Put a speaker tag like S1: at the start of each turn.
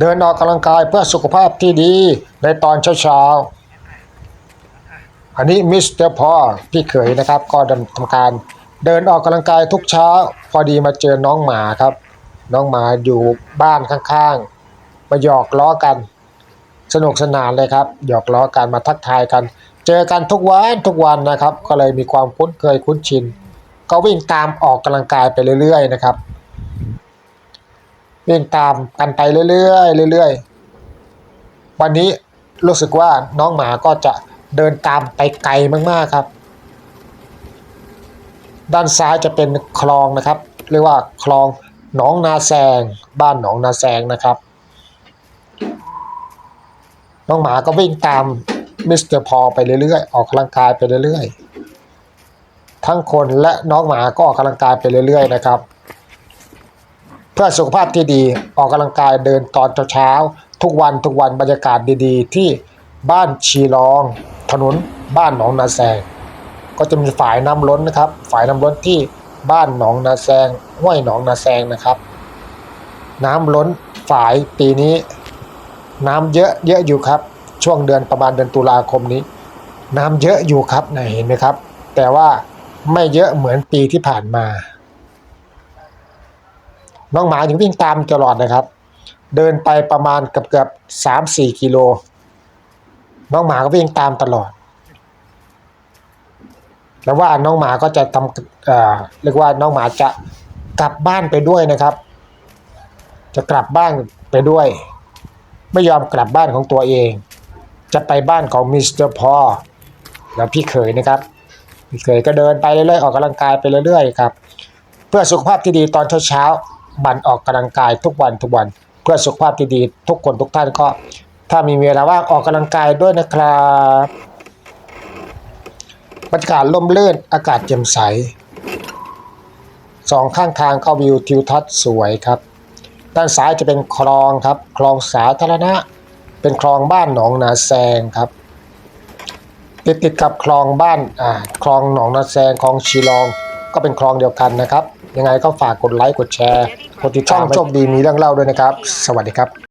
S1: เดินออกกำลังกายเพื่อสุขภาพที่ดีในตอนเช้าๆ อันนี้มิสเตอร์พอพี่เขยนะครับ ก็ดำทำการเดินออกกำลังกายทุกเช้า พอดีมาเจอน้องหมาครับ น้องหมาอยู่บ้านข้างๆ มาหยอกล้อกัน สนุกสนานเลยครับ หยอกล้อกันมาทักทายกัน เจอกันทุกวันทุกวันนะครับ ก็เลยมีความคุ้นเคยคุ้นชิน ก็วิ่งตามออกกำลังกายไปเรื่อยๆนะครับ วิ่งตามกันไปเรื่อยๆเรื่อยๆ วันนี้รู้สึกว่าน้องหมาก็จะเดินตามไปไกลมากๆครับ ด้านซ้ายจะเป็นคลองนะครับ เรียกว่าคลองหนองนาแซง บ้านหนองนาแซงนะครับ น้องหมาก็วิ่งตามมิสเตอร์พอไปเรื่อยๆ ออกกำลังกายไปเรื่อยๆ ทั้งคนและน้องหมาก็ออกกำลังกายไปเรื่อยๆนะครับ เพื่อสุขภาพที่ดีออกกำลังกายเดินตอนเช้าทุกวันทุกวันบรรยากาศดีๆ ที่บ้านชีรอง ถนนบ้านหนองนาแซงก็จะมีฝ่ายน้ำล้นนะครับ ฝ่ายน้ำล้นที่บ้านหนองนาแซงห้วยหนองนาแซงนะครับ น้ำล้นฝ่ายปีนี้ น้ำเยอะเยอะอยู่ครับ ช่วงเดือนประมาณเดือนตุลาคมนี้ น้ำเยอะอยู่ครับนะเห็นไหมครับ แต่ว่าไม่เยอะเหมือนปีที่ผ่านมา น้องหมายังวิ่งตามตลอดนะครับ เดินไปประมาณเกือบเกือบสามสี่กิโล น้องหมาก็วิ่งตามตลอด แล้วว่าน้องหมาก็จะทำเอ่อเรียกว่าน้องหมาจะกลับบ้านไปด้วยนะครับ จะกลับบ้านไปด้วย ไม่ยอมกลับบ้านของตัวเอง จะไปบ้านของมิสเตอร์พอแล้วพี่เขยนะครับ พี่เขยก็เดินไปเรื่อยๆออกกำลังกายไปเรื่อยๆครับ เพื่อสุขภาพที่ดีตอนเช้าๆ บันออกกำลังกายทุกวันทุกวัน เพื่อสุขภาพที่ดีทุกคนทุกท่านก็ ถ้ามีเวลาว่างออกกำลังกายด้วยนะครับบรรยากาศล่มลื่นอากาศแจ่มใสสองข้างทางก็วิวทิวทัศน์สวยครับ ด้านซ้ายจะเป็นคลองครับ คลองสาธารณะ เป็นคลองบ้านหนองนาแซงครับ ติดติดกับคลองบ้านอ่าคลองหนองนาแซงคลองชีลองก็เป็นคลองเดียวกันนะครับ ยังไงก็ฝากกดไลค์กดแชร์ กดติดตามช่องโชคดีมีเรื่องเล่าด้วยนะครับ สวัสดีครับ